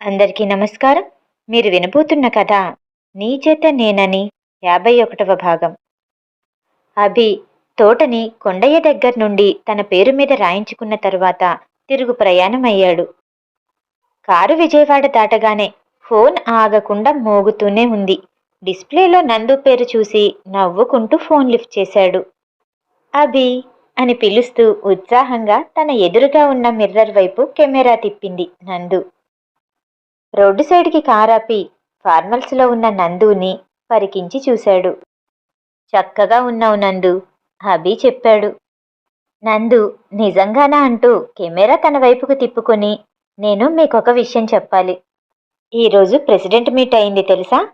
అందరికీ నమస్కారం. మీరు వినబోతున్న కథ నీ చేత నేనని యాభై ఒకటవ భాగం. అభి తోటని కొండయ్య దగ్గర నుండి తన పేరు మీద రాయించుకున్న తరువాత తిరుగు ప్రయాణం అయ్యాడు. కారు విజయవాడ దాటగానే ఫోన్ ఆగకుండా మోగుతూనే ఉంది. డిస్ప్లేలో నందు పేరు చూసి నవ్వుకుంటూ ఫోన్ లిఫ్ట్ చేశాడు. అభి అని పిలుస్తూ ఉత్సాహంగా తన ఎదురుగా ఉన్న మిర్రర్ వైపు కెమెరా తిప్పింది నందు. రోడ్డు సైడ్కి కారాపి ఫార్మల్స్లో ఉన్న నందుని పరికించి చూశాడు. చక్కగా ఉన్నావు నందు అభి చెప్పాడు. నందు నిజంగానా అంటూ కెమెరా తన వైపుకు తిప్పుకొని నేను మీకొక విషయం చెప్పాలి. ఈరోజు ప్రెసిడెంట్ మీట్ అయింది తెలుసా?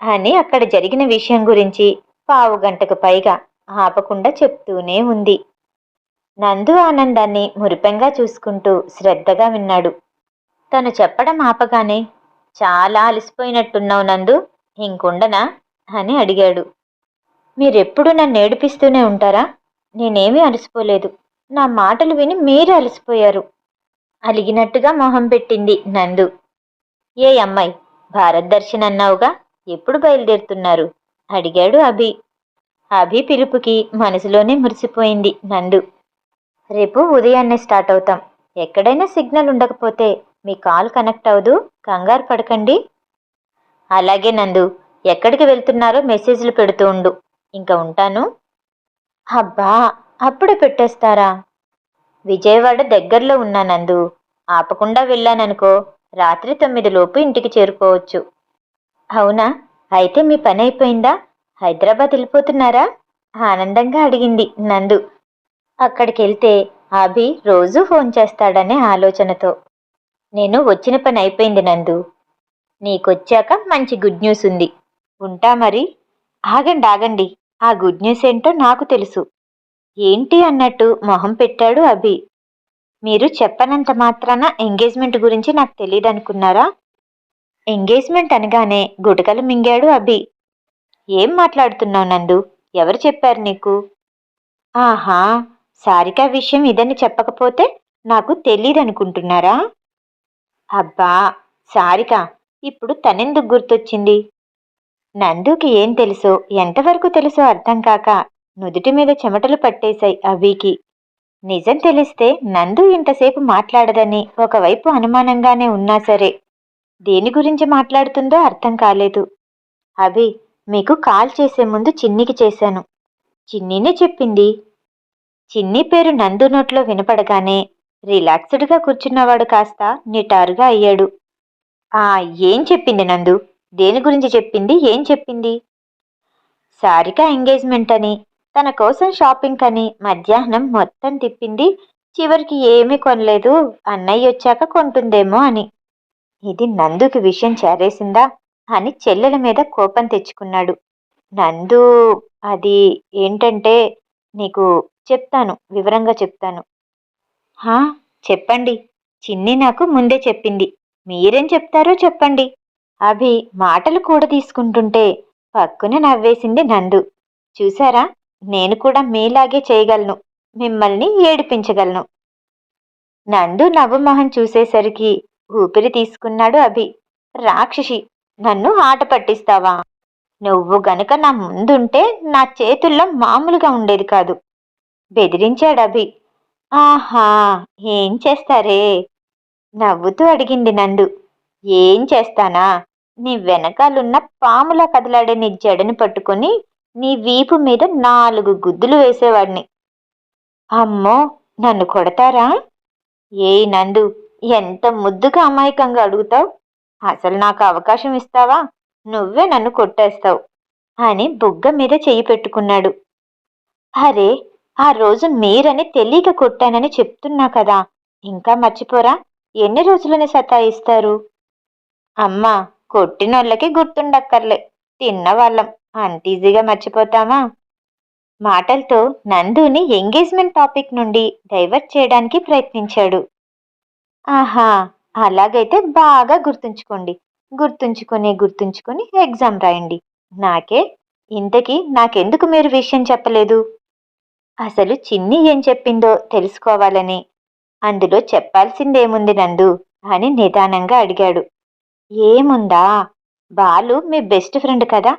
అని అక్కడ జరిగిన విషయం గురించి పావు గంటకు పైగా ఆపకుండా చెప్తూనే ఉంది. నందు ఆనందాన్ని మురిపెంగా చూసుకుంటూ శ్రద్ధగా విన్నాడు. తను చెప్పడం ఆపగానే చాలా అలసిపోయినట్టున్నావు నందు ఇంకుండనా? అని అడిగాడు. మీరెప్పుడు నన్ను ఏడిపిస్తూనే ఉంటారా? నేనేమీ అలసిపోలేదు. నా మాటలు విని మీరే అలసిపోయారు. అలిగినట్టుగా మొహం పెట్టింది నందు. ఏ అమ్మాయి భారత్ దర్శన్ అన్నావుగా? ఎప్పుడు బయలుదేరుతున్నారు? అడిగాడు అభి. అభి పిలుపుకి మనసులోనే మురిసిపోయింది నందు. రేపు ఉదయాన్నే స్టార్ట్ అవుతాం. ఎక్కడైనా సిగ్నల్ ఉండకపోతే మీ కాల్ కనెక్ట్ అవ్వదు కంగారు పడకండి. అలాగే నందు ఎక్కడికి వెళ్తున్నారో మెసేజ్లు పెడుతూ ఉండు. ఇంకా ఉంటాను. అబ్బా అప్పుడే పెట్టేస్తారా? విజయవాడ దగ్గరలో ఉన్నా నందు ఆపకుండా వెళ్ళాననుకో రాత్రి తొమ్మిది లోపు ఇంటికి చేరుకోవచ్చు. అవునా? అయితే మీ పని అయిపోయిందా? హైదరాబాద్ వెళ్ళిపోతున్నారా? ఆనందంగా అడిగింది నందు. అక్కడికి వెళ్తే అభి రోజూ ఫోన్ చేస్తాడనే ఆలోచనతో. నేను వచ్చిన పని అయిపోయింది నందు. నీకొచ్చాక మంచి గుడ్ న్యూస్ ఉంది. ఉంటా మరి. ఆగండి ఆగండి. ఆ గుడ్ న్యూస్ ఏంటో నాకు తెలుసు. ఏంటి అన్నట్టు మొహం పెట్టాడు అభి. మీరు చెప్పనంత మాత్రాన ఎంగేజ్మెంట్ గురించి నాకు తెలియదు అనుకున్నారా ఎంగేజ్మెంట్ అనగానే గుటకలు మింగాడు అభి. ఏం మాట్లాడుతున్నావు నందు? ఎవరు చెప్పారు నీకు? ఆహా సారిక విషయం ఇదని చెప్పకపోతే నాకు తెలియదనుకుంటున్నారా అబ్బా సారిక ఇప్పుడు తనెందుకు గుర్తొచ్చింది? నందుకి ఏం తెలుసో ఎంతవరకు తెలుసో అర్థం కాక నుదుటి మీద చెమటలు పట్టేశాయి అవికి. నిజం తెలిస్తే నందు ఇంతసేపు మాట్లాడదని ఒకవైపు అనుమానంగానే ఉన్నా సరే దేని గురించి మాట్లాడుతుందో అర్థం కాలేదు. అభి మీకు కాల్ చేసే ముందు చిన్నికి చేశాను. చిన్నీనే చెప్పింది. చిన్ని పేరు నందు నోట్లో వినపడగానే రిలాక్స్డ్గా కూర్చున్నవాడు కాస్త నిటారుగా అయ్యాడు. ఆ ఏం చెప్పింది నందు? దేని గురించి చెప్పింది? ఏం చెప్పింది? సారిక ఎంగేజ్మెంట్ అని తన కోసం షాపింగ్ అని మధ్యాహ్నం మొత్తం తిప్పింది చివరికి ఏమీ కొనలేదు అన్నయ్య వచ్చాక కొంటుందేమో అని. ఇది నందుకి విషయం చేరేసిందా? అని చెల్లెల మీద కోపం తెచ్చుకున్నాడు. నందు అది ఏంటంటే నీకు చెప్తాను వివరంగా చెప్తాను. హా చెప్పండి. చిన్ని నాకు ముందే చెప్పింది. మీరేం చెప్తారో చెప్పండి. అభి మాటలు కూడా తీసుకుంటుంటే పక్కున నవ్వేసింది నందు. చూసారా? నేను కూడా మీలాగే చేయగలను. మిమ్మల్ని ఏడిపించగలను. నందు నవ్వుమొహం చూసేసరికి ఊపిరి తీసుకున్నాడు అభి. రాక్షసి నన్ను ఆట పట్టిస్తావా? నువ్వు గనుక నా ముందుంటే నా చేతుల్లో మామూలుగా ఉండేది కాదు. బెదిరించాడు అభి. ఆహా ఏం చేస్తారే? నవ్వుతూ అడిగింది నందు. ఏం చేస్తానా? నీ వెనకాలున్న పాములా కదలాడే నీ జడని పట్టుకొని నీ వీపు మీద నాలుగు గుద్దులు వేసేవాడిని. అమ్మో నన్ను కొడతారా? ఏ నందు ఎంత ముద్దుగా అమాయకంగా అడుగుతావు? అసలు నాకు అవకాశం ఇస్తావా? నువ్వే నన్ను కొట్టేస్తావు అని బుగ్గ మీద చెయ్యి పెట్టుకున్నాడు. అరే ఆ రోజు మీరని తెలియక కొట్టానని చెప్తున్నా కదా. ఇంకా మర్చిపోరా? ఎన్ని రోజులని సతాయిస్తారు? అమ్మా కొట్టినోళ్ళకి గుర్తుండక్కర్లే. తిన్నవాళ్ళం. అంత ఈజీగా మర్చిపోతామా? మాటలతో నందుని ఎంగేజ్మెంట్ టాపిక్ నుండి డైవర్ట్ చేయడానికి ప్రయత్నించాడు. ఆహా అలాగైతే బాగా గుర్తుంచుకోండి. గుర్తుంచుకొని గుర్తుంచుకొని ఎగ్జామ్ రాయండి. నాకే? ఇంతకీ నాకెందుకు మీరు విషయం చెప్పలేదు? అసలు చిన్ని ఏం చెప్పిందో తెలుసుకోవాలని. అందులో చెప్పాల్సిందేముంది నందు అని నిదానంగా అడిగాడు. ఏముందా? బాలు మీ బెస్ట్ ఫ్రెండ్ కదా.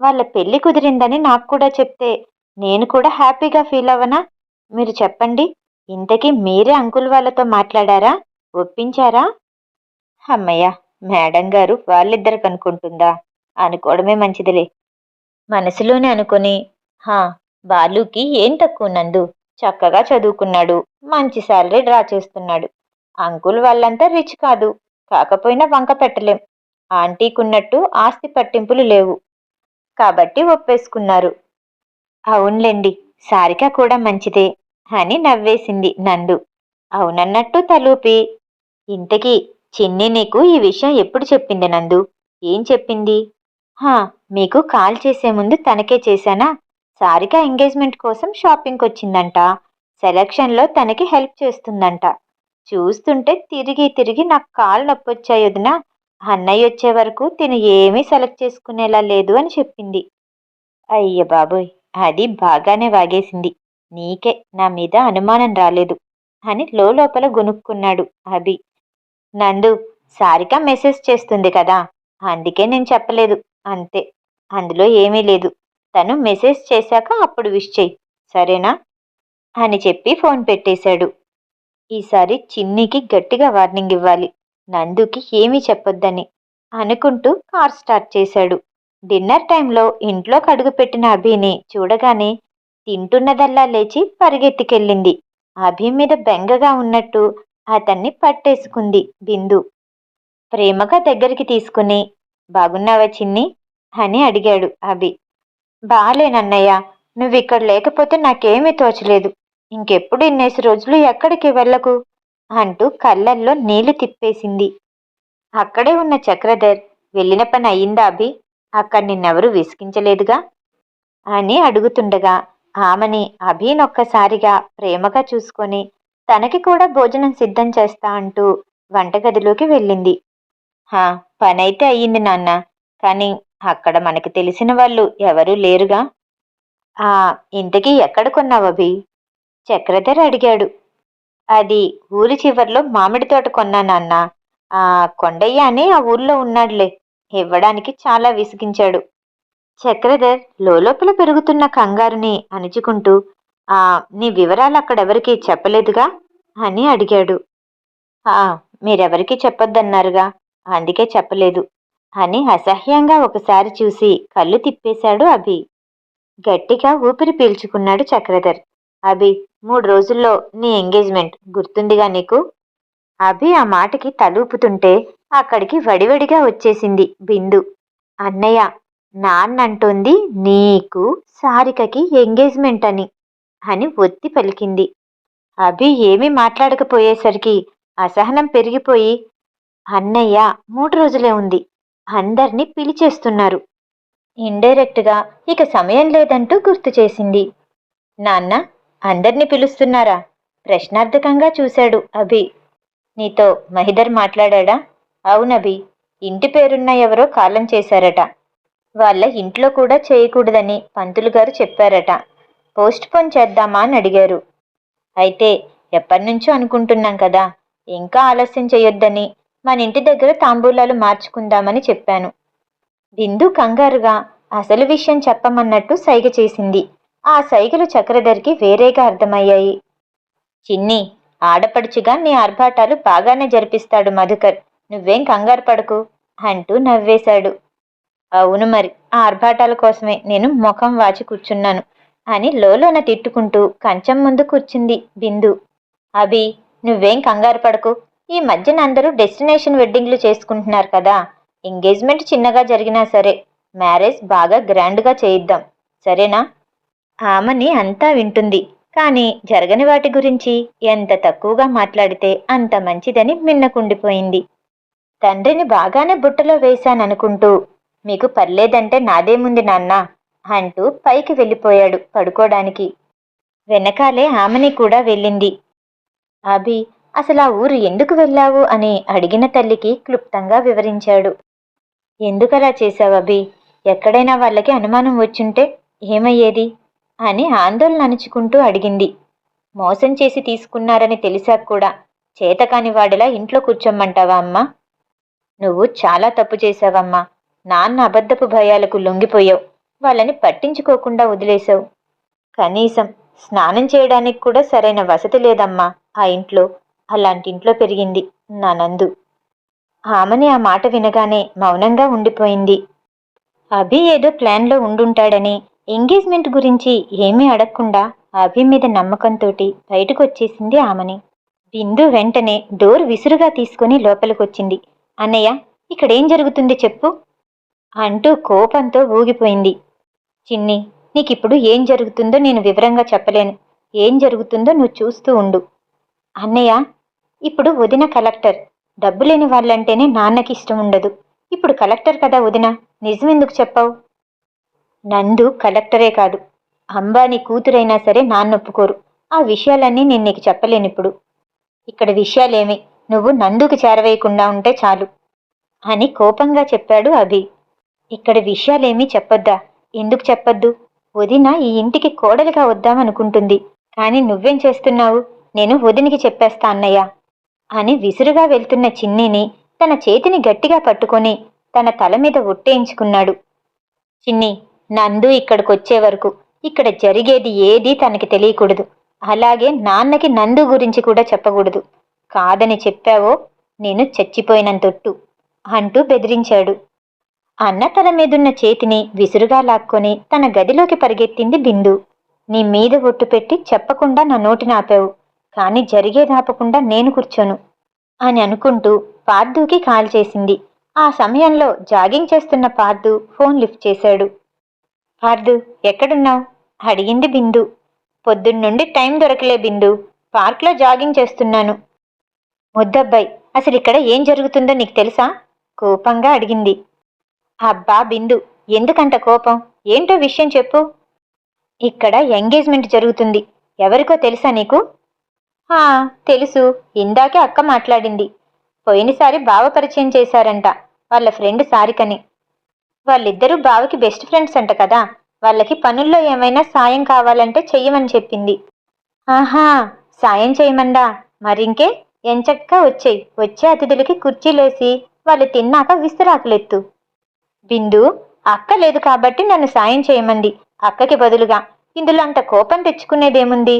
వాళ్ళ పెళ్ళి కుదిరిందని నాకు కూడా చెప్తే నేను కూడా హ్యాపీగా ఫీల్ అవ్వనా? మీరు చెప్పండి. ఇంతకీ మీరే అంకుల్ వాళ్ళతో మాట్లాడారా? ఒప్పించారా? అమ్మయ్య మేడం గారు వాళ్ళిద్దరికి అనుకుంటుందా అనుకోవడమే మంచిదిలే. మనసులోనే అనుకుని హా బాలుకి ఏం తక్కువ నందు? చక్కగా చదువుకున్నాడు. మంచి శాలరీ డ్రా చేస్తున్నాడు. అంకుల్ వాళ్ళంతా రిచ్ కాదు. కాకపోయినా వంక పెట్టలేం. ఆంటీకున్నట్టు ఆస్తి పట్టింపులు లేవు. కాబట్టి ఒప్పేసుకున్నారు. అవునులేండి సారిక కూడా మంచిదే అని నవ్వేసింది నందు. అవునన్నట్టు తలూపి. ఇంతకీ చిన్ని నీకు ఈ విషయం ఎప్పుడు చెప్పింది నందు? ఏం చెప్పింది? హా మీకు కాల్ చేసే ముందు తనకే చేశానా? సారిక ఎంగేజ్మెంట్ కోసం షాపింగ్కి వచ్చిందంట. సెలక్షన్లో తనకి హెల్ప్ చేస్తుందంట. చూస్తుంటే తిరిగి తిరిగి నాకు కాలు నొప్పొచ్చాయి వదిన. అన్నయ్య వచ్చే వరకు తిను ఏమీ సెలెక్ట్ చేసుకునేలా లేదు అని చెప్పింది. అయ్య బాబోయ్ అది బాగానే వాగేసింది. నీకే నా మీద అనుమానం రాలేదు అని లోపల గొనుక్కున్నాడు అభి. నందు సారిక మెసేజ్ చేస్తుంది కదా అందుకే నేను చెప్పలేదు. అంతే అందులో ఏమీ లేదు. తను మెసేజ్ చేశాక అప్పుడు విష్ చెయ్యి సరేనా? అని చెప్పి ఫోన్ పెట్టేశాడు. ఈసారి చిన్నికి గట్టిగా వార్నింగ్ ఇవ్వాలి. నందుకి ఏమీ చెప్పొద్దని అనుకుంటూ కార్ స్టార్ట్ చేశాడు. డిన్నర్ టైంలో ఇంట్లో కడుగుపెట్టిన అభిని చూడగానే తింటున్నదల్లా లేచి పరిగెత్తికెళ్ళింది. అభి మీద బెంగగా ఉన్నట్టు అతన్ని పట్టేసుకుంది బిందు. ప్రేమగా దగ్గరికి తీసుకుని బాగున్నావా చిన్ని? అని అడిగాడు అభి. బాలేనన్నయ్య నువ్వు ఇక్కడ లేకపోతే నాకేమీ తోచలేదు. ఇంకెప్పుడు ఇన్నేసి రోజులు ఎక్కడికి వెళ్ళకు? అంటూ కళ్ళల్లో నీళ్ళు తిప్పేసింది. అక్కడే ఉన్న చక్రధర్ వెళ్ళిన పని అయిందా అభి? అక్కడ నిన్నెవరూ విసిగించలేదుగా? అని అడుగుతుండగా ఆమెని అభినొక్కసారిగా ప్రేమగా చూసుకొని తనకి కూడా భోజనం సిద్ధం చేస్తా అంటూ వంటగదిలోకి వెళ్ళింది. హా పనైతే అయ్యింది నాన్న కానీ అక్కడ మనకి తెలిసిన వాళ్ళు ఎవరూ లేరుగా? ఆ ఇంతకీ ఎక్కడ కొన్నావు అభి? చక్రధర్ అడిగాడు. అది ఊరి చివర్లో మామిడి తోట కొన్నా నాన్న. ఆ కొండయ్య అని ఆ ఊర్లో ఉన్నాడులే. ఇవ్వడానికి చాలా విసిగించాడు. చక్రధర్ లోపల పెరుగుతున్న కంగారుని అణుచుకుంటూ ఆ నీ వివరాలు అక్కడెవరికీ చెప్పలేదుగా? అని అడిగాడు. ఆ మీరెవరికీ చెప్పొద్దన్నారుగా. అందుకే చెప్పలేదు. అని అసహ్యంగా ఒకసారి చూసి కళ్ళు తిప్పేశాడు అభి. గట్టిగా ఊపిరి పీల్చుకున్నాడు చక్రధర్. అభి మూడు రోజుల్లో నీ ఎంగేజ్మెంట్ గుర్తుందిగా నీకు? అభి ఆ మాటకి తలూపుతుంటే అక్కడికి వడివడిగా వచ్చేసింది బిందు. అన్నయ్య నాన్నంటోంది నీకు సారికకి ఎంగేజ్మెంట్ అని అని ఒత్తి పలికింది. అభి ఏమీ మాట్లాడకపోయేసరికి అసహనం పెరిగిపోయి అన్నయ్య మూడు రోజులే ఉంది. అందర్నీ పిలిచేస్తున్నారు. ఇండైరెక్ట్గా ఇక సమయం లేదంటూ గుర్తు చేసింది. నాన్న అందర్నీ పిలుస్తున్నారా? ప్రశ్నార్థకంగా చూశాడు అభి. నీతో మహిదర్ మాట్లాడా అవునభి ఇంటి పేరున్న ఎవరో కాలం చేశారట. వాళ్ళ ఇంట్లో కూడా చేయకూడదని పంతులు గారు చెప్పారట. పోస్ట్ పోన్ చేద్దామా అని అడిగారు. అయితే ఎప్పటినుంచో అనుకుంటున్నాం కదా. ఇంకా ఆలస్యం చేయొద్దని మన ఇంటి దగ్గర తాంబూలాలు మార్చుకుందామని చెప్పాను. బిందు కంగారుగా అసలు విషయం చెప్పమన్నట్టు సైగ చేసింది. ఆ సైగలు చక్రధర్కి వేరేగా అర్థమయ్యాయి. చిన్ని ఆడపడుచుగా నీ ఆర్భాటాలు బాగానే జరిపిస్తాడు మధుకర్. నువ్వేం కంగారు పడకు అంటూ నవ్వేశాడు. అవును మరి ఆ ఆర్భాటాల కోసమే నేను ముఖం వాచి కూర్చున్నాను అని లోలోన తిట్టుకుంటూ కంచం ముందు కూర్చుంది బిందు అభి నువ్వేం కంగారు పడకు ఈ మధ్యన అందరూ డెస్టినేషన్ వెడ్డింగ్లు చేసుకుంటున్నారు కదా. ఎంగేజ్మెంట్ చిన్నగా జరిగినా సరే మ్యారేజ్ బాగా గ్రాండ్గా చేయిద్దాం. సరేనా? ఆమెని అంతా వింటుంది. కానీ జరగని వాటి గురించి ఎంత తక్కువగా మాట్లాడితే అంత మంచిదని మిన్నకుండిపోయింది. తండ్రిని బాగానే బుట్టలో వేశాననుకుంటూ మీకు పర్లేదంటే నాదేముంది నాన్న అంటూ పైకి వెళ్ళిపోయాడు పడుకోవడానికి వెనకాలే ఆమెని కూడా వెళ్ళింది. అభి అసలు ఆ ఊరు ఎందుకు వెళ్ళావు అని అడిగిన తల్లికి క్లుప్తంగా వివరించాడు. ఎందుకలా చేశావు అభి? ఎక్కడైనా వాళ్ళకి అనుమానం వచ్చుంటే ఏమయ్యేది? అని ఆందోళన అణుచుకుంటూ అడిగింది. మోసం చేసి తీసుకున్నారని తెలిసాక కూడా చేతకాని వాడిలా ఇంట్లో కూర్చోమ్మంటావా అమ్మా? నువ్వు చాలా తప్పు చేశావమ్మా. నాన్న అబద్ధపు భయాలకు లొంగిపోయావు. వాళ్ళని పట్టించుకోకుండా వదిలేశావు. కనీసం స్నానం చేయడానికి కూడా సరైన వసతి లేదమ్మా ఆ ఇంట్లో. అలాంటి ఇంట్లో పెరిగింది నా నందు ఆమెని ఆ మాట వినగానే మౌనంగా ఉండిపోయింది. అభి ఏదో ప్లాన్లో ఉండుంటాడని ఎంగేజ్మెంట్ గురించి ఏమీ అడగకుండా అభి మీద నమ్మకంతోటి బయటకు వచ్చేసింది ఆమెని. బిందు వెంటనే డోర్ విసురుగా తీసుకుని లోపలికొచ్చింది. అన్నయ్య ఇక్కడేం జరుగుతుంది చెప్పు. అంటూ కోపంతో ఊగిపోయింది. చిన్ని నీకిప్పుడు ఏం జరుగుతుందో నేను వివరంగా చెప్పలేను. ఏం జరుగుతుందో నువ్వు చూస్తూ ఉండు. అన్నయ్య ఇప్పుడు వదిన కలెక్టర్. డబ్బు లేని వాళ్ళంటేనే నాన్నకి ఇష్టం ఉండదు ఇప్పుడు కలెక్టర్ కదా వదిన నిజమెందుకు చెప్పావు? నందు కలెక్టరే కాదు. అంబానీ కూతురైనా సరే నాన్నొప్పుకోరు. ఆ విషయాలన్నీ నేను నీకు చెప్పలేనిప్పుడు. ఇక్కడ విషయాలేమి? నువ్వు నందుకు చేరవేయకుండా ఉంటే చాలు. అని కోపంగా చెప్పాడు అభి. ఇక్కడ విషయాలేమీ చెప్పొద్దా? ఎందుకు చెప్పొద్దు? వదిన ఈ ఇంటికి కోడలిగా వద్దామనుకుంటుంది. కానీ నువ్వేం చేస్తున్నావు? నేను వదినికి చెప్పేస్తా అన్నయ్య. అని విసురుగా వెళ్తున్న చిన్నిని తన చేతిని గట్టిగా పట్టుకొని తన తల మీద ఒట్టేయించుకున్నాడు. చిన్ని నందు ఇక్కడికొచ్చే వరకు ఇక్కడ జరిగేది ఏదీ తనకి తెలియకూడదు. అలాగే నాన్నకి నందు గురించి కూడా చెప్పకూడదు. కాదని చెప్పావో నేను చచ్చిపోయినంతొట్టు అంటూ బెదిరించాడు. అన్న తల మీదున్న చేతిని విసురుగా లాక్కొని తన గదిలోకి పరిగెత్తింది బిందు. నీ మీద ఒట్టు పెట్టి చెప్పకుండా నా నోటిని ఆపావు కానీ జరిగేదాపకుండా నేను కూర్చోను అని అనుకుంటూ పార్దుకి కాల్ చేసింది. ఆ సమయంలో జాగింగ్ చేస్తున్న పార్దు ఫోన్ లిఫ్ట్ చేశాడు. పార్దు ఎక్కడున్నావు? అడిగింది బిందు. పొద్దున్నుండి టైం దొరకలే బిందు. పార్క్లో జాగింగ్ చేస్తున్నాను. ముద్దబ్బాయి అసలు ఇక్కడ ఏం జరుగుతుందో నీకు తెలుసా? కోపంగా అడిగింది. అబ్బా బిందు ఎందుకంత కోపం? ఏంటో విషయం చెప్పు. ఇక్కడ ఎంగేజ్మెంట్ జరుగుతుంది. ఎవరికో తెలుసా నీకు? తెలుసు. ఇందాకే అక్క మాట్లాడింది. పోయినసారి బావ పరిచయం చేశారంట. వాళ్ళ ఫ్రెండ్ సారికని. వాళ్ళిద్దరూ బావకి బెస్ట్ ఫ్రెండ్స్ అంట కదా. వాళ్ళకి పనుల్లో ఏమైనా సాయం కావాలంటే చెయ్యమని చెప్పింది. ఆహా సాయం చేయమందా? మరింకే ఎంచక్కా వచ్చేయి. వచ్చే అతిథులకి కుర్చీలేసి వాళ్ళు తిన్నాక విస్తరాకులెత్తు. బిందు అక్క లేదు కాబట్టి నన్ను సాయం చేయమంది. అక్కకి బదులుగా ఇందులో అంత కోపం తెచ్చుకునేదేముంది?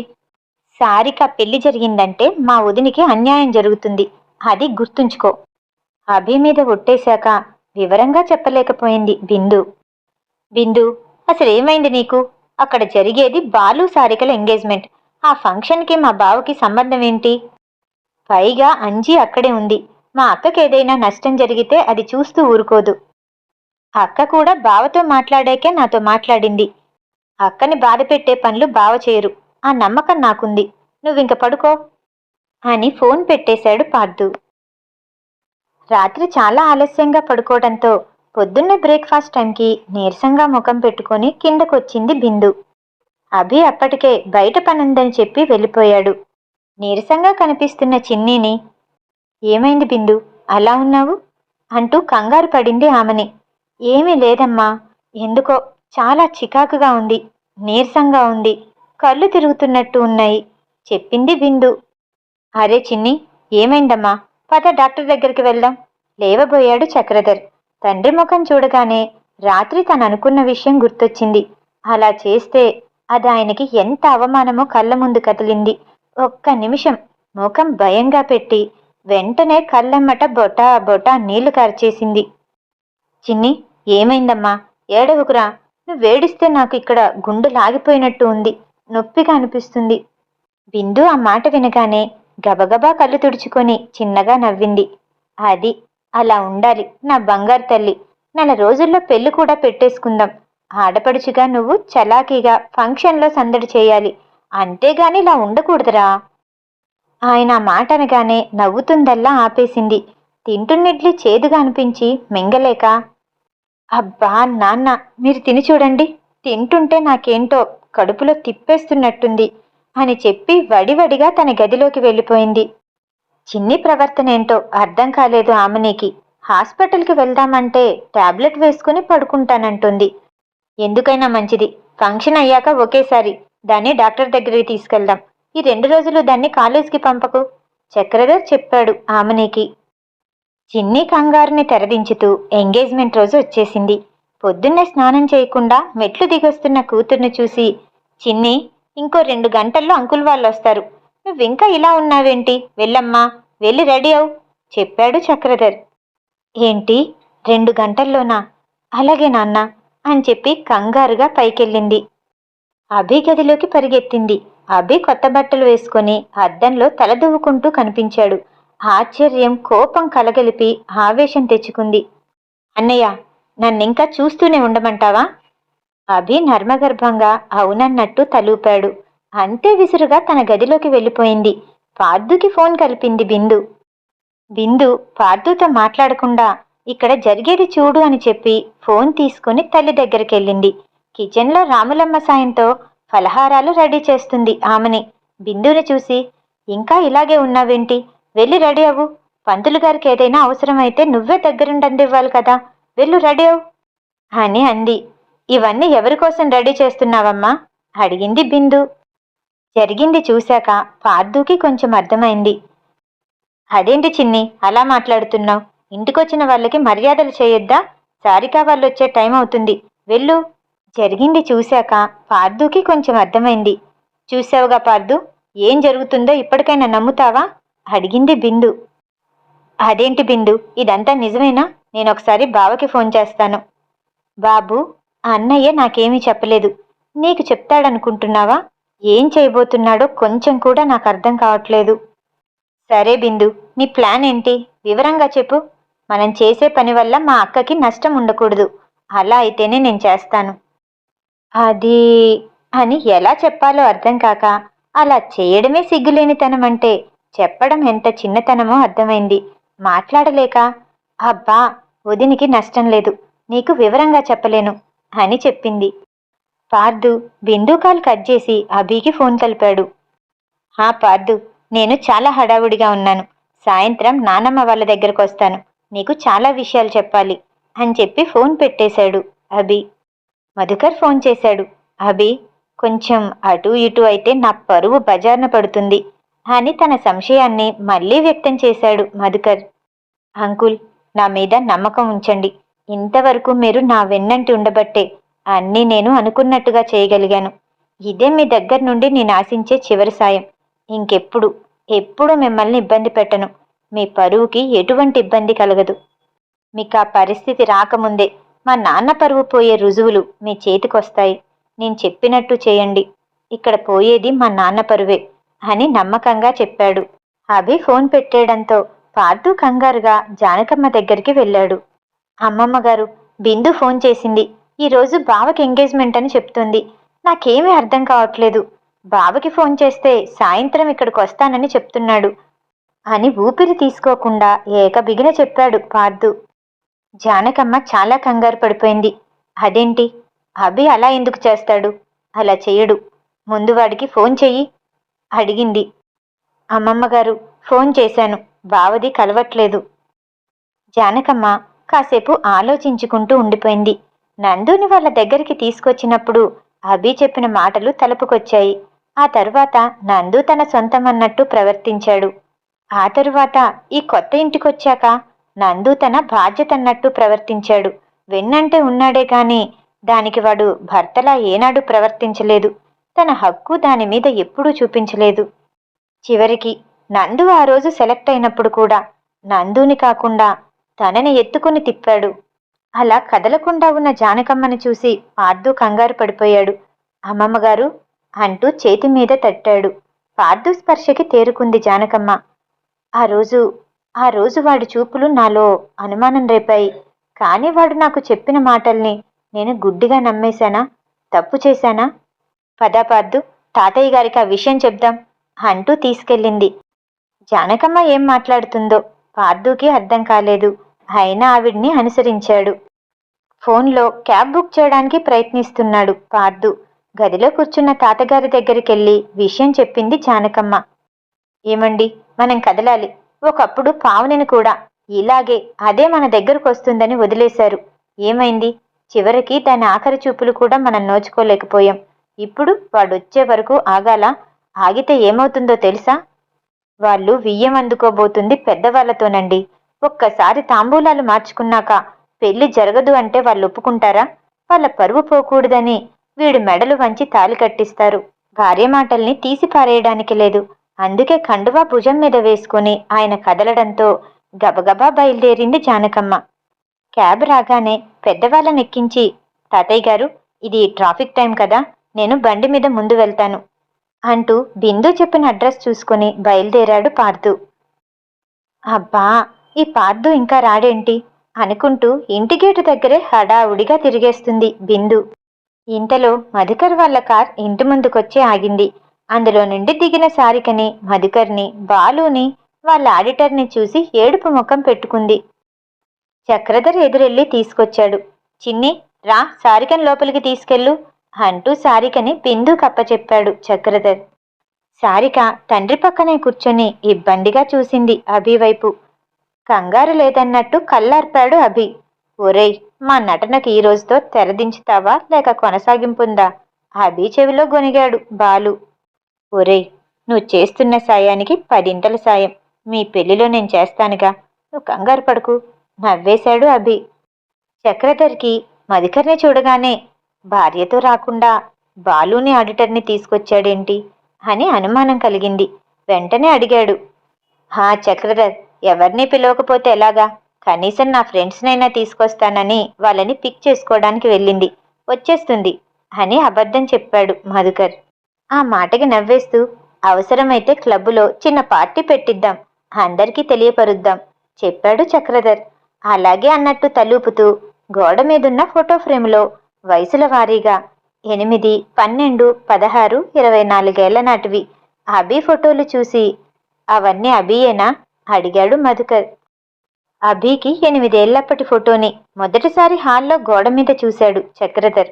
సారిక పెళ్ళి జరిగిందంటే మా వదినికి అన్యాయం జరుగుతుంది. అది గుర్తుంచుకో. అభి మీద ఒట్టేశాక వివరంగా చెప్పలేకపోయింది బిందు. బిందు అసలు ఏమైంది నీకు? అక్కడ జరిగేది బాలు సారికల ఎంగేజ్మెంట్. ఆ ఫంక్షన్కి మా బావకి సంబంధం ఏంటి? పైగా అంజీ అక్కడే ఉంది. మా అక్కకి ఏదైనా నష్టం జరిగితే అది చూస్తూ ఊరుకోదు. అక్క కూడా బావతో మాట్లాడాకే నాతో మాట్లాడింది. అక్కని బాధ పెట్టే పనులు బావ చేయరు. ఆ నమ్మకం నాకుంది. నువ్వింక పడుకో. అని ఫోన్ పెట్టేశాడు పార్థు రాత్రి చాలా ఆలస్యంగా పడుకోవడంతో పొద్దున్న బ్రేక్ఫాస్ట్ టైంకి నీరసంగా ముఖం పెట్టుకొని కిందకొచ్చింది బిందు. అభి అప్పటికే బయట పనుందని చెప్పి వెళ్ళిపోయాడు. నీరసంగా కనిపిస్తున్న చిన్నీని ఏమైంది బిందు? అలా ఉన్నావు? అంటూ కంగారు పడింది ఆమెని. ఏమీ లేదమ్మా. ఎందుకో చాలా చికాకుగా ఉంది. నీరసంగా ఉంది. కళ్ళు తిరుగుతున్నట్టు ఉన్నాయి. చెప్పింది బిందు. అరే చిన్ని ఏమైందమ్మా? పద డాక్టర్ దగ్గరికి వెళ్దాం. లేవబోయాడు చక్రధర్. తండ్రి ముఖం చూడగానే రాత్రి తను అనుకున్న విషయం గుర్తొచ్చింది. అలా చేస్తే అది ఆయనకి ఎంత అవమానమో కళ్ళ ముందు కదిలింది. ఒక్క నిమిషం ముఖం భయంగా పెట్టి వెంటనే కళ్ళమ్మట బొటా బొటా నీళ్ళు కార్చేసింది. చిన్ని ఏమైందమ్మా? ఏడవుకురా. నువ్వు వేడిస్తే నాకు ఇక్కడ గుండు లాగిపోయినట్టు ఉంది. నొప్పిగా అనిపిస్తుంది. బిందు ఆ మాట వినగానే గబగబా కళ్ళు తుడుచుకొని చిన్నగా నవ్వింది. అది అలా ఉండాలి నా బంగారు తల్లి. నెల రోజుల్లో పెళ్ళి కూడా పెట్టేసుకుందాం. ఆడపడుచుగా నువ్వు చలాకీగా ఫంక్షన్లో సందడి చేయాలి. అంతేగాని ఇలా ఉండకూడదురా. ఆయన ఆ మాట అనగానే నవ్వుతుందల్లా ఆపేసింది. తింటున్నిడ్లీ చేదుగా అనిపించి మింగలేక అబ్బా నాన్న మీరు తిని చూడండి. తింటుంటే నాకేంటో కడుపులో తిప్పేస్తున్నట్టుంది అని చెప్పి వడివడిగా తన గదిలోకి వెళ్ళిపోయింది. చిన్ని ప్రవర్తన ఏంటో అర్థం కాలేదు ఆమెనికి హాస్పిటల్కి వెళ్దామంటే టాబ్లెట్ వేసుకుని పడుకుంటానంటుంది. ఎందుకైనా మంచిది. ఫంక్షన్ అయ్యాక ఒకేసారి దాన్ని డాక్టర్ దగ్గరికి తీసుకెళ్దాం. ఈ రెండు రోజులు దాన్ని కాలేజీకి పంపకు. చక్రధర్ చెప్పాడు ఆమెనికి చిన్ని కంగారుని తెరదించుతూ ఎంగేజ్మెంట్ రోజు వచ్చేసింది. పొద్దున్నే స్నానం చేయకుండా మెట్లు దిగొస్తున్న కూతుర్ని చూసి చిన్ని ఇంకో రెండు గంటల్లో అంకుల్ వాళ్ళు వస్తారు నువ్వింకా ఇలా ఉన్నావేంటి? వెళ్ళమ్మా వెళ్ళి రెడీ అవు చెప్పాడు చక్రధర్. ఏంటి? రెండు గంటల్లోనా? అలాగే నాన్న అని చెప్పి కంగారుగా పైకెళ్ళింది. అభి గదిలోకి పరిగెత్తింది. అభి కొత్త బట్టలు వేసుకొని అద్దంలో తలదువ్వుకుంటూ కనిపించాడు. ఆశ్చర్యం కోపం కలగలిపి ఆవేశం తెచ్చుకుంది. అన్నయ్య నన్నింకా చూస్తూనే ఉండమంటావా? అభి నర్మగర్భంగా అవునన్నట్టు తలూపాడు. అంతే విసురుగా తన గదిలోకి వెళ్ళిపోయింది. పార్థుకి ఫోన్ కలిపింది బిందు. బిందు పార్థుతో మాట్లాడకుండా ఇక్కడ జరిగేది చూడు అని చెప్పి ఫోన్ తీసుకుని తల్లి దగ్గరికి వెళ్ళింది కిచెన్లో రాములమ్మ సాయంతో ఫలహారాలు రెడీ చేస్తుంది ఆమెని. బిందుని చూసి ఇంకా ఇలాగే ఉన్నావేంటి? వెళ్ళి రెడీ అవ్వు. పంతులు గారికి ఏదైనా అవసరమైతే నువ్వే దగ్గరుండి అందివ్వాలి కదా. వెళ్ళు రెడీ అవ్వు అని అంది. ఇవన్నీ ఎవరి కోసం రెడీ చేస్తున్నావమ్మా? అడిగింది బిందు. జరిగింది చూశాక పార్థుకి కొంచెం అర్థమైంది. అదేంటి చిన్ని అలా మాట్లాడుతున్నావు? ఇంటికొచ్చిన వాళ్ళకి మర్యాదలు చేయొద్దా? సారికా వాళ్ళు వచ్చే టైం అవుతుంది. వెళ్ళు. జరిగింది చూశాక పార్థుకి కొంచెం అర్థమైంది. చూసావుగా పార్థు ఏం జరుగుతుందో ఇప్పటికైనా నమ్ముతావా? అడిగింది బిందు. అదేంటి బిందు? ఇదంతా నిజమేనా? నేను ఒకసారి బావకి ఫోన్ చేస్తాను. బాబు? ఆ అన్నయ్య నాకేమీ చెప్పలేదు. నీకు చెప్తాడనుకుంటున్నావా? ఏం చేయబోతున్నాడో కొంచెం కూడా నాకు అర్థం కావట్లేదు. సరే బిందు నీ ప్లాన్ ఏంటి? వివరంగా చెప్పు. మనం చేసే పని వల్ల మా అక్కకి నష్టం ఉండకూడదు. అలా అయితేనే నేను చేస్తాను. అది అని ఎలా చెప్పాలో అర్థం కాక అలా చేయడమే సిగ్గులేనితనం అంటే చెప్పడం ఎంత చిన్నతనమో అర్థమైంది. మాట్లాడలేక అబ్బా వదినికి నష్టం లేదు. నీకు వివరంగా చెప్పలేను. అని చెప్పింది. పార్దు బిందు కాల్ కట్ చేసి అభికి ఫోన్ కలిపాడు. హా పార్దు నేను చాలా హడావుడిగా ఉన్నాను. సాయంత్రం నానమ్మ వాళ్ళ దగ్గరకు వస్తాను. నీకు చాలా విషయాలు చెప్పాలి అని చెప్పి ఫోన్ పెట్టేశాడు అభి. మధుకర్ ఫోన్ చేశాడు. అభి కొంచెం అటు ఇటు అయితే నా పరువు బజార్న పడుతుంది అని తన సంశయాన్ని మళ్ళీ వ్యక్తం చేశాడు మధుకర్. అంకుల్ నా మీద నమ్మకం ఉంచండి. ఇంతవరకు మీరు నా వెన్నంటి ఉండబట్టే అన్నీ నేను అనుకున్నట్టుగా చేయగలిగాను. ఇదే మీ దగ్గర నుండి నేను ఆశించే చివరి సాయం. ఇంకెప్పుడు ఎప్పుడు మిమ్మల్ని ఇబ్బంది పెట్టను. మీ పరువుకి ఎటువంటి ఇబ్బంది కలగదు. మీకు ఆ పరిస్థితి రాకముందే మా నాన్న పరువు పోయే రుజువులు మీ చేతికొస్తాయి. నేను చెప్పినట్టు చేయండి. ఇక్కడ పోయేది మా నాన్న పరువే అని నమ్మకంగా చెప్పాడు. అభి ఫోన్ పెట్టేయడంతో పార్థు కంగారుగా జానకమ్మ దగ్గరికి వెళ్ళాడు. అమ్మమ్మ గారు బిందు ఫోన్ చేసింది. ఈరోజు బావకి ఎంగేజ్మెంట్ అని చెప్తుంది. నాకేమీ అర్థం కావట్లేదు. బావకి ఫోన్ చేస్తే సాయంత్రం ఇక్కడికి వస్తానని చెప్తున్నాడు. అని ఊపిరి తీసుకోకుండా ఏకబిగిన చెప్పాడు పార్థు జానకమ్మ చాలా కంగారు పడిపోయింది. అదేంటి? అభి అలా ఎందుకు చేస్తాడు? అలా చేయడు. ముందు వాడికి ఫోన్ చెయ్యి అడిగింది. అమ్మమ్మగారు ఫోన్ చేశాను. బావది కలవట్లేదు. జానకమ్మ కాసేపు ఆలోచించుకుంటూ ఉండిపోయింది. నందుని వాళ్ళ దగ్గరికి తీసుకొచ్చినప్పుడు అభి చెప్పిన మాటలు తలుపుకొచ్చాయి. ఆ తరువాత నందు తన సొంతమన్నట్టు ప్రవర్తించాడు. ఆ తరువాత ఈ కొత్త ఇంటికొచ్చాక నందు తన బాధ్యత అన్నట్టు ప్రవర్తించాడు. వెన్నంటే ఉన్నాడే గాని దానికి వాడు భర్తలా ఏనాడు ప్రవర్తించలేదు. తన హక్కు దాని మీద ఎప్పుడూ చూపించలేదు. చివరికి నందు ఆ రోజు సెలెక్ట్ అయినప్పుడు కూడా నందుని కాకుండా తనని ఎత్తుకుని తిప్పాడు. అలా కదలకుండా ఉన్న జానకమ్మని చూసి పార్దు కంగారు పడిపోయాడు. అమ్మమ్మగారు అంటూ చేతి మీద తట్టాడు. పార్దు స్పర్శకి తేరుకుంది జానకమ్మ. ఆ రోజు ఆ రోజు వాడి చూపులు నాలో అనుమానం రేపాయి. కానీ వాడు నాకు చెప్పిన మాటల్ని నేను గుడ్డిగా నమ్మేశానా? తప్పు చేశానా? పదా పార్దు తాతయ్య గారికి ఆ విషయం చెప్దాం అంటూ తీసుకెళ్ళింది. జానకమ్మ ఏం మాట్లాడుతుందో పార్దుకి అర్థం కాలేదు. ఆయన ఆవిడ్ని అనుసరించాడు. ఫోన్లో క్యాబ్ బుక్ చేయడానికి ప్రయత్నిస్తున్నాడు పార్దు. గదిలో కూర్చున్న తాతగారి దగ్గరికెళ్ళి విషయం చెప్పింది జానకమ్మ ఏమండి మనం కదలాలి. ఒకప్పుడు పావునిని కూడా ఇలాగే అదే మన దగ్గరకు వస్తుందని వదిలేశారు. ఏమైంది? చివరికి దాని ఆఖరి చూపులు కూడా మనం నోచుకోలేకపోయాం. ఇప్పుడు వాడొచ్చే వరకు ఆగాల? ఆగితే ఏమవుతుందో తెలుసా? వాళ్ళు వియ్యం అందుకోబోతుంది పెద్దవాళ్ళతోనండి ఒక్కసారి తాంబూలాలు మార్చుకున్నాక పెళ్ళి జరగదు అంటే వాళ్ళు ఒప్పుకుంటారా? వాళ్ళ పరువు పోకూడదని వీడు మెడలు వంచి తాలి కట్టిస్తారు. భార్య మాటల్ని తీసి పారేయడానికి లేదు. అందుకే కండువా భుజం మీద వేసుకుని ఆయన కదలడంతో గబగబా బయలుదేరింది జానకమ్మ. క్యాబ్ రాగానే పెద్దవాళ్ళని ఎక్కించి తాతయ్య గారు ఇది ట్రాఫిక్ టైం కదా నేను బండి మీద ముందు వెళ్తాను అంటూ బిందు చెప్పిన అడ్రస్ చూసుకుని బయలుదేరాడు పార్థు అబ్బా ఈ పార్థు ఇంకా రాడేంటి? అనుకుంటూ ఇంటి గేటు దగ్గరే హడావుడిగా తిరిగేస్తుంది బిందు. ఇంతలో మధుకర్ వాళ్ళ కార్ ఇంటి ముందుకొచ్చి ఆగింది. అందులో నుండి దిగిన సారికని మధుకర్ని బాలుని వాళ్ళ ఆడిటర్ని చూసి ఏడుపు ముఖం పెట్టుకుంది. చక్రధర్ ఎదురెళ్ళి తీసుకొచ్చాడు. చిన్ని రా సారికని లోపలికి తీసుకెళ్ళు అంటూ సారికని బిందు కప్పచెప్పాడు చక్రధర్. సారిక తండ్రి పక్కనే కూర్చొని ఇబ్బందిగా చూసింది అభివైపు. వైపు కంగారు లేదన్నట్టు కళ్ళార్పాడు అభి. ఒరేయ్ మా నటనకి ఈ రోజుతో తెరదించుతావా లేక కొనసాగింపుందా? అభి చెవిలో గొనిగాడు బాలు. ఒరేయ్ నువ్వు చేస్తున్న సాయానికి పదింటల సాయం. మీ పెళ్ళిలో నేను చేస్తానుగా. నువ్వు కంగారు పడుకు. నవ్వేశాడు అభి. చక్రధర్కి మధికర్ని చూడగానే భార్యతో రాకుండా బాలుని ఆడిటర్ని తీసుకొచ్చాడేంటి? అని అనుమానం కలిగింది. వెంటనే అడిగాడు. హా చక్రధర్ ఎవరిని పిలవకపోతే ఎలాగా? కనీసం నా ఫ్రెండ్స్నైనా తీసుకొస్తానని వాళ్ళని పిక్ చేసుకోవడానికి వెళ్ళింది. వచ్చేస్తుంది అని అబద్ధం చెప్పాడు మధుకర్. ఆ మాటకి నవ్వేస్తూ అవసరమైతే క్లబ్బులో చిన్న పార్టీ పెట్టిద్దాం. అందరికీ తెలియపరుద్దాం చెప్పాడు చక్రధర్. అలాగే అన్నట్టు తలుపుతూ గోడ మీదున్న ఫోటో ఫ్రేమ్లో వయసుల వారీగా ఎనిమిది పన్నెండు పదహారు ఇరవై నాలుగేళ్ళ నాటివి. అభి ఫోటోలు చూసి అవన్నీ అభియేనా? అడిగాడు మధుకర్. అభికి ఎనిమిదేళ్ళప్పటి ఫోటోని. మొదటిసారి హాల్లో గోడ మీద చూశాడు చక్రధర్.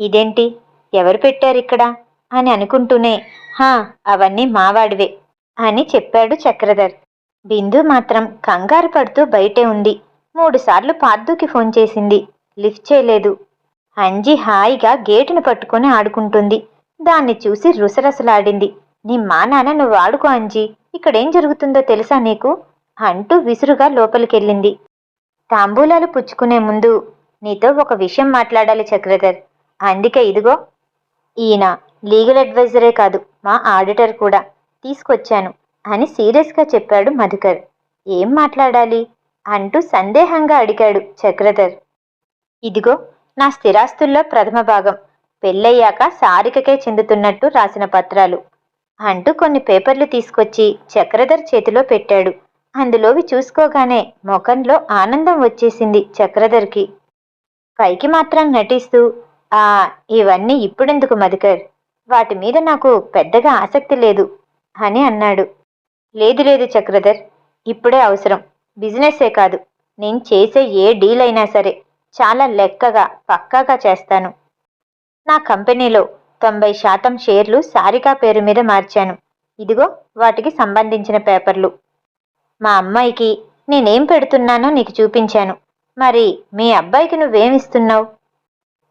ఇదేంటి? ఎవరు పెట్టారిక్కడ అని అనుకుంటూనే హా అవన్నీ మావాడివే అని చెప్పాడు చక్రధర్. బిందు మాత్రం కంగారు పడుతూ బయటే ఉంది. మూడుసార్లు పార్థుకి ఫోన్ చేసింది. లిఫ్ట్ చేయలేదు. అంజి హాయిగా గేటును పట్టుకొని ఆడుకుంటుంది. దాన్ని చూసి రుసరసలాడింది. నీ మా నాన్న నువ్వు ఆడుకో అంజీ. ఇక్కడేం జరుగుతుందో తెలుసా నీకు? అంటూ విసురుగా లోపలికెళ్ళింది. తాంబూలాలు పుచ్చుకునే ముందు నీతో ఒక విషయం మాట్లాడాలి చక్రధర్. అందుకే ఇదిగో. ఈయన లీగల్ అడ్వైజరే కాదు మా ఆడిటర్ కూడా. తీసుకొచ్చాను అని సీరియస్గా చెప్పాడు మధుకర్. ఏం మాట్లాడాలి? అంటూ సందేహంగా అడిగాడు చక్రధర్. ఇదిగో నా స్థిరాస్తుల్లో ప్రథమ భాగం. పెళ్ళయ్యాక సారికకే చెందుతున్నట్టు రాసిన పత్రాలు. అంటూ కొన్ని పేపర్లు తీసుకొచ్చి చక్రధర్ చేతిలో పెట్టాడు. అందులోవి చూసుకోగానే ముఖంలో ఆనందం వచ్చేసింది చక్రధర్కి. పైకి మాత్రం నటిస్తూ ఆ ఇవన్నీ ఇప్పుడెందుకు మధుకర్? వాటి మీద నాకు పెద్దగా ఆసక్తి లేదు అని అన్నాడు. లేదు లేదు చక్రధర్ ఇప్పుడే అవసరం. బిజినెస్సే కాదు. నేను చేసే ఏ డీల్ అయినా సరే చాలా లెక్కగా పక్కాగా చేస్తాను. నా కంపెనీలో తొంభై శాతం షేర్లు సారికా పేరు మీద మార్చాను. ఇదిగో వాటికి సంబంధించిన పేపర్లు. మా అమ్మాయికి నేనేం పెడుతున్నానో నీకు చూపించాను. మరి మీ అబ్బాయికి నువ్వేమిస్తున్నావు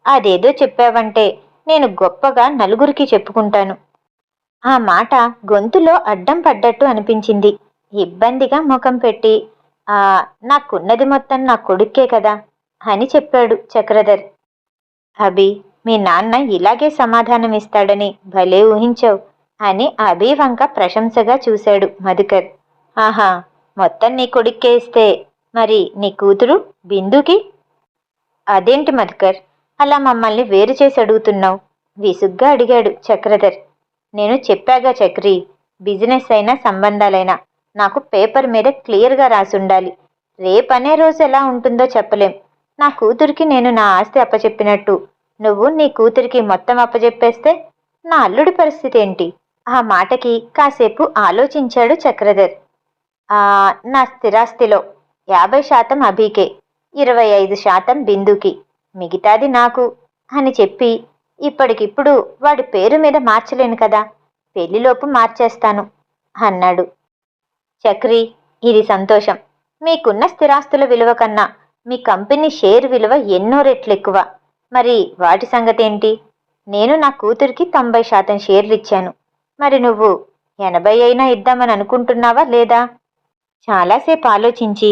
అదేదో చెప్పావంటే నేను గొప్పగా నలుగురికి చెప్పుకుంటాను. ఆ మాట గొంతులో అడ్డం పడ్డట్టు అనిపించింది. ఇబ్బందిగా ముఖం పెట్టి ఆ నాకున్నది మొత్తం నా కొడుక్కే కదా అని చెప్పాడు చక్రధర్. అభి మీ నాన్న ఇలాగే సమాధానం ఇస్తాడని భలే ఊహించావు అని అభివంక ప్రశంసగా చూశాడు మధుకర్. ఆహా మొత్తం నీ కొడుక్కే ఇస్తే మరి నీ కూతురు బిందుకి? అదేంటి మధుకర్ అలా మమ్మల్ని వేరు చేసి అడుగుతున్నావు? విసుగ్గా అడిగాడు చక్రధర్. నేను చెప్పాగా చక్రి బిజినెస్ అయినా సంబంధాలైనా నాకు పేపర్ మీద క్లియర్గా రాసుండాలి. రేపనే రోజు ఎలా ఉంటుందో చెప్పలేం. నా కూతురికి నేను నా ఆస్తి అప్పచెప్పినట్టు నువ్వు నీ కూతురికి మొత్తం అప్పచెప్పేస్తే నా అల్లుడి పరిస్థితి ఏంటి? ఆ మాటకి కాసేపు ఆలోచించాడు చక్రధర్. ఆ నా స్థిరాస్తిలో యాభై శాతం అభికే ఇరవై ఐదు శాతం బిందుకి. మిగతాది నాకు అని చెప్పి ఇప్పటికిప్పుడు వాడి పేరు మీద మార్చలేను కదా. పెళ్ళిలోపు మార్చేస్తాను అన్నాడు. చక్రి ఇది సంతోషం. మీకున్న స్థిరాస్తుల విలువ కన్నా మీ కంపెనీ షేర్ విలువ ఎన్నో రెట్లు ఎక్కువ మరి వాటి సంగతి ఏంటి నేను నా కూతురికి తొంభై శాతం షేర్లు ఇచ్చాను. మరి నువ్వు ఎనభై అయినా ఇద్దామని అనుకుంటున్నావా లేదా? చాలాసేపు ఆలోచించి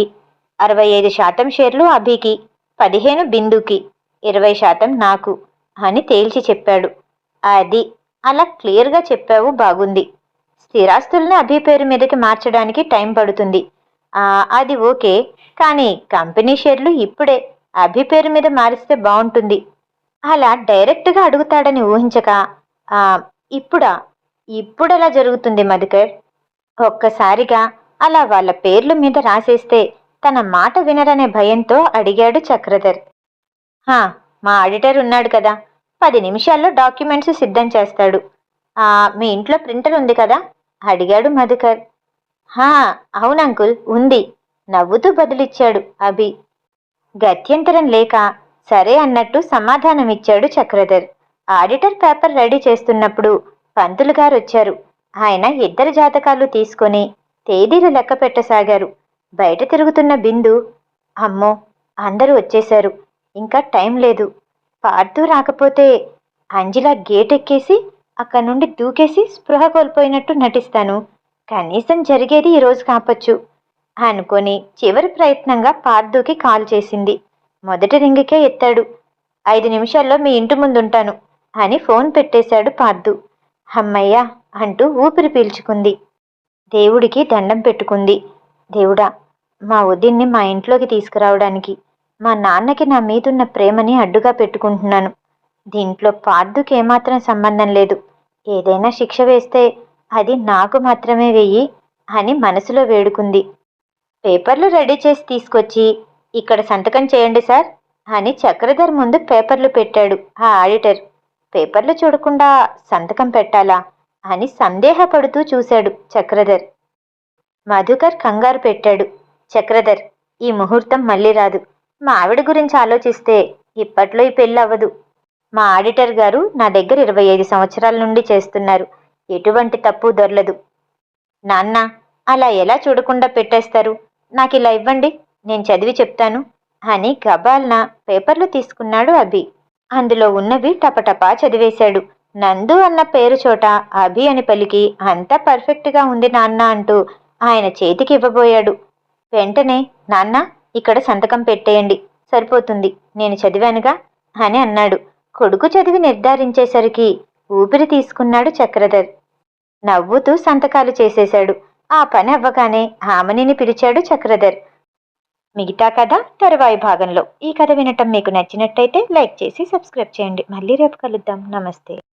అరవై ఐదు శాతం షేర్లు అభికి పదిహేను బిందుకి ఇరవై శాతం నాకు అని తేల్చి చెప్పాడు. అది అలా క్లియర్గా చెప్పావు బాగుంది. స్థిరాస్తుల్ని అభి పేరు మీదకి మార్చడానికి టైం పడుతుంది. అది ఓకే కానీ కంపెనీ షేర్లు ఇప్పుడే అభి పేరు మీద మారిస్తే బాగుంటుంది. అలా డైరెక్ట్గా అడుగుతాడని ఊహించక ఇప్పుడా ఇప్పుడా? ఇప్పుడెలా జరుగుతుంది మధుకర్? ఒక్కసారిగా అలా వాళ్ళ పేర్ల మీద రాసేస్తే తన మాట వినరనే భయంతో అడిగాడు చక్రధర్. హా మా ఆడిటర్ ఉన్నాడు కదా పది నిమిషాల్లో డాక్యుమెంట్స్ సిద్ధం చేస్తాడు. మీ ఇంట్లో ప్రింటర్ ఉంది కదా? అడిగాడు మధుకర్. హా అవును అంకుల్ ఉంది. నవ్వుతూ బదులిచ్చాడు అభి. గత్యంతరం లేక సరే అన్నట్టు సమాధానమిచ్చాడు చక్రధర్. ఆడిటర్ పేపర్ రెడీ చేస్తున్నప్పుడు పంతులు గారు వచ్చారు. ఆయన ఇద్దరు జాతకాలు తీసుకొని తేదీలు లెక్క పెట్టసాగారు. బయట తిరుగుతున్న బిందు అమ్మో అందరూ వచ్చేశారు. ఇంకా టైం లేదు. పార్థు రాకపోతే అంజిలా గేట్ ఎక్కేసి అక్కడ నుండి దూకేసి స్పృహ కోల్పోయినట్టు నటిస్తాను. కనీసం జరిగేది ఈరోజు కాపచ్చు. అనుకొని చివరి ప్రయత్నంగా పార్థుకి కాల్ చేసింది. మొదటి రింగికే ఎత్తాడు. ఐదు నిమిషాల్లో మీ ఇంటి ముందుంటాను అని ఫోన్ పెట్టేశాడు పార్థు అమ్మయ్యా అంటూ ఊపిరి పీల్చుకుంది. దేవుడికి దండం పెట్టుకుంది. దేవుడా మా వదిన్ని మా ఇంట్లోకి తీసుకురావడానికి మా నాన్నకి నా మీదున్న ప్రేమని అడ్డుగా పెట్టుకుంటున్నాను. దీంట్లో పార్థుకి ఏమాత్రం సంబంధం లేదు. ఏదైనా శిక్ష వేస్తే అది నాకు మాత్రమే వెయ్యి అని మనసులో వేడుకుంది. పేపర్లు రెడీ చేసి తీసుకొచ్చి ఇక్కడ సంతకం చేయండి సార్ అని చక్రధర్ ముందు పేపర్లు పెట్టాడు ఆ ఆడిటర్. పేపర్లు చూడకుండా సంతకం పెట్టాలా? అని సందేహపడుతూ చూశాడు చక్రధర్. మధుకర్ కంగారు పెట్టాడు. చక్రధర్ ఈ ముహూర్తం మళ్ళీ రాదు. మా ఆవిడ గురించి ఆలోచిస్తే ఇప్పట్లో ఈ పెళ్ళి అవ్వదు. మా ఆడిటర్ గారు నా దగ్గర ఇరవై ఐదు సంవత్సరాల నుండి చేస్తున్నారు. ఎటువంటి తప్పు దొరలదు. నాన్న అలా ఎలా చూడకుండా పెట్టేస్తారు? నాకు ఇలా ఇవ్వండి నేను చదివి చెప్తాను. అని గబాల్న పేపర్లు తీసుకున్నాడు అభి. అందులో ఉన్నవి టపటపా చదివేశాడు. నందు అన్న పేరు చోట అభి అని పలికి అంతా పర్ఫెక్ట్గా ఉంది నాన్న అంటూ ఆయన చేతికి ఇవ్వబోయాడు. వెంటనే నాన్న ఇక్కడ సంతకం పెట్టేయండి. సరిపోతుంది. నేను చదివానుగా? అని అన్నాడు. కొడుకు చదివి నిర్ధారించేసరికి ఊపిరి తీసుకున్నాడు చక్రధర్. నవ్వుతూ సంతకాలు చేసేశాడు. ఆ పని అవ్వగానే హామనిని పిలిచాడు చక్రధర్. మిగతా కథ తరువాయి భాగంలో. ఈ కథ వినటం మీకు నచ్చినట్టయితే లైక్ చేసి సబ్స్క్రైబ్ చేయండి. మళ్ళీ రేపు కలుద్దాం. నమస్తే.